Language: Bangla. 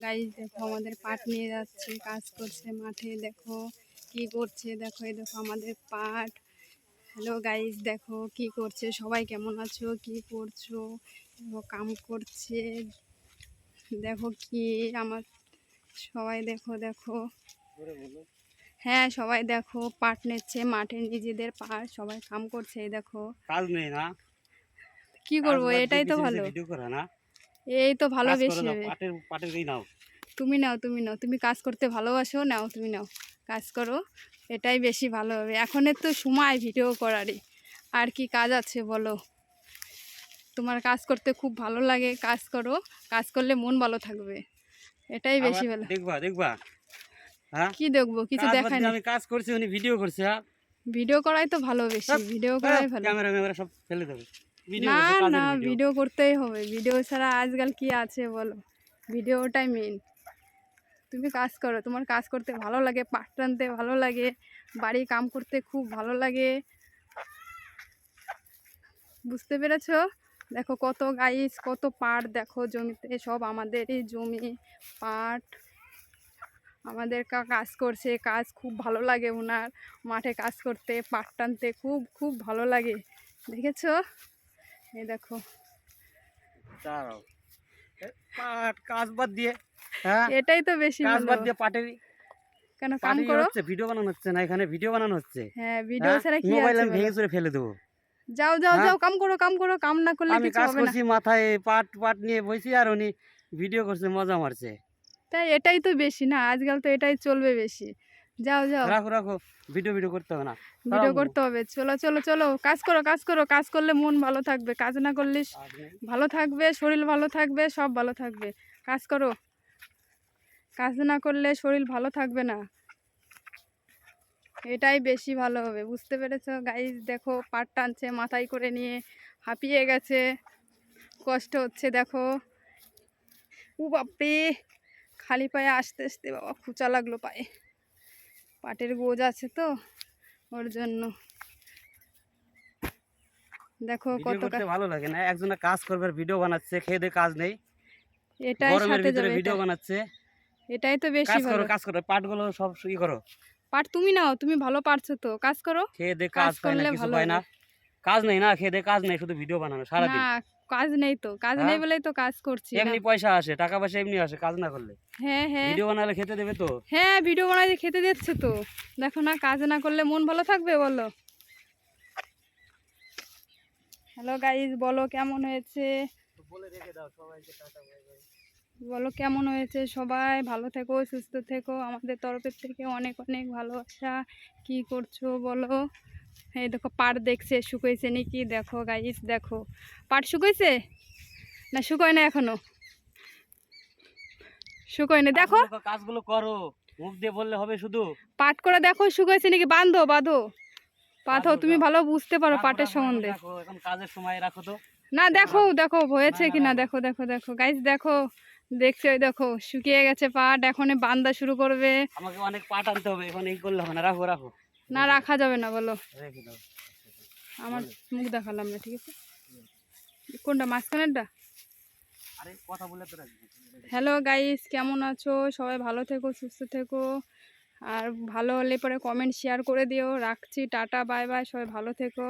গাইজ দেখো আমাদের পাট নিয়ে যাচ্ছে কাজ করছে মাঠে দেখো কি করছে দেখো এই দেখো আমাদের পাট। হ্যালো গাইজ দেখো কি করছে সবাই কেমন আছো কি করছ? দেখো কাম করছে দেখো কি আমার সবাই দেখো দেখো। হ্যাঁ সবাই দেখো পাট নিচ্ছে মাঠে নিজেদের পাট সবাই কাম করছে এই দেখো। কাজ নেই না? কি করব এটাই তো ভালো। ভিডিও করে না? এই তো ভালো বেশি হবে। পাটের পাটের এই নাও। তুমি নাও তুমি নাও তুমি কাজ করতে ভালোবাসো নাও তুমি নাও কাজ করো এটাই বেশি ভালো হবে। এখনের তো সময় ভিডিও করারই। আর কি কাজ আছে বলো? তোমার কাজ করতে খুব ভালো লাগে কাজ করো কাজ করলে মন ভালো থাকবে। এটাই বেশি ভালো। দেখবা দেখবা। হ্যাঁ? কি দেখব? কিছু না। আমি কাজ করছি উনি ভিডিও করছে হ্যাঁ? ভিডিও করাই তো ভালো বেশি ভিডিও করাই ভালো। ক্যামেরা ম্যামেরা সব ফেলে দেবে। না না ভিডিও। করতেই হবে। ভিডিও ছাড়া আজকাল কি আছে বলো? ভিডিওটাই মেন তুমি কাজ করো তোমার কাজ করতে ভালো লাগে পাট টানতে ভালো লাগে বাড়ি কাম করতে খুব ভালো লাগে। বুঝতে পেরেছ? দেখো কত গাইস কত পাট দেখো জমিতে সব আমাদেরই জমি পাট। আমাদের কা- কাজ করছে কাজ খুব ভালো লাগে ওনার মাঠে কাজ করতে পাট টানতে খুব খুব ভালো লাগে। দেখেছ? এই দেখো। দাঁড়াও। পাট কাজ বাদ দিয়ে হ্যাঁ? এটাই তো বেশি কাজ বাদ দিয়ে পাটের কেন কাম করো। হচ্ছে ভিডিও বানানো হচ্ছে না এখানে ভিডিও বানানো হচ্ছে। হ্যাঁ ভিডিও ছাড়া কি মোবাইল আমি ভেঙে চুরে ফেলে দেবো। যাও যাও হ্যাঁ? যাও কাম করো কাম করো কাম না করলে আমি কিছু হবে না। করছি মাথায় পাট পাট নিয়ে বসি আর উনি ভিডিও করছে মজা মারছে। তাই এটাই তো বেশি না আজকাল তো এটাই চলবে বেশি। যাও যাও। রাখো রাখো। ভিডিও ভিডিও করতে হবে না। ভিডিও করতে হবে। চলো চলো চলো। কাজ করো কাজ করো। কাজ করলে মন ভালো থাকবে। কাজ না করলে। ভালো থাকবে শরীর ভালো থাকবে সব ভালো থাকবে। কাজ করো। কাজ না করলে শরীর ভালো থাকবে না। এটাই বেশি ভালো হবে। বুঝতে পেরেছ? গাইজ দেখো পাট টানছে মাথায় করে নিয়ে। হাঁপিয়ে গেছে। কষ্ট হচ্ছে দেখো। ও বাপরে! খালি পায়ে আসতে আসতে বাবা খুচা লাগল পায়ে। পাটের গোজ আছে তো ওর জন্য। দেখো কত ভালো লাগে না একজনে কাজ করবে ভিডিও বানাচ্ছে খেয়ে দিয়ে কাজ নেই। এটাই সাথে যাবে ভিডিও বানাচ্ছে। এটাই তো বেশি কাজ করো ভালো। কাজ করো পাটগুলো সব ই করো। পাট তুমি নাও তুমি ভালো পারছ তো কাজ করো। খেয়ে দিয়ে কাজ করলে ভালো হয় না। কাজ নেই না খেয়ে কাজ নেই শুধু ভিডিও বানানো সারাদিন। না কাজ নেই তো কাজ নেই হ্যাঁ? বলেই তো কাজ করছি এমনি পয়সা আসে টাকা পয়সা এমনি আসে কাজ না করলে। হ্যাঁ হ্যাঁ। ভিডিও বানালে খেতে দেবে তো? হ্যাঁ ভিডিও বানাই খেতে দিচ্ছে তো। দেখো না কাজ না করলে মন ভালো থাকবে বলো? হ্যালো গাইজ বলো কেমন হয়েছে? বলে রেখে দাও সবাইকে টাটা বলো কেমন হয়েছে? সবাই ভালো থেকো সুস্থ থেকো। আমাদের তরফের থেকে অনেক অনেক ভালোবাসা। কি করছ বলো? এই দেখো পাট দেখছে শুকোইছে নাকি? দেখো গাইস দেখো। পাট শুকোইছে? না শুকোয় না এখনও? শুকোয় না। দেখো। কাজগুলো করো। মুখ দিয়ে বললে হবে শুধু। পাট করে দেখো শুকোইছে নাকি? বাঁধো বাঁধো। বাঁধো, তুমি ভালো বুঝতে পারো পাটের সম্বন্ধে। এখন কাজের সময় রাখো তো। না দেখো দেখো হয়েছে না, না, কিনা দেখো দেখো দেখো। গাইস দেখো দেখছি ওই দেখো শুকিয়ে গেছে পাট। এখন বান্দা শুরু করবে। আমাকে অনেক পাট আনতে হবে। এখন এই করলে হবে না। রাখো রাখো। না রাখা যাবে না বলো। আমার মুখ দেখালাম না ঠিক আছে? কোনটা মাঝখানেরটা? কথা বলে হ্যালো গাইস কেমন আছো? সবাই ভালো থেকো সুস্থ থেকো। আর ভালো হলে পরে কমেন্ট শেয়ার করে দিও। রাখছি টাটা বাই বাই সবাই ভালো থেকো।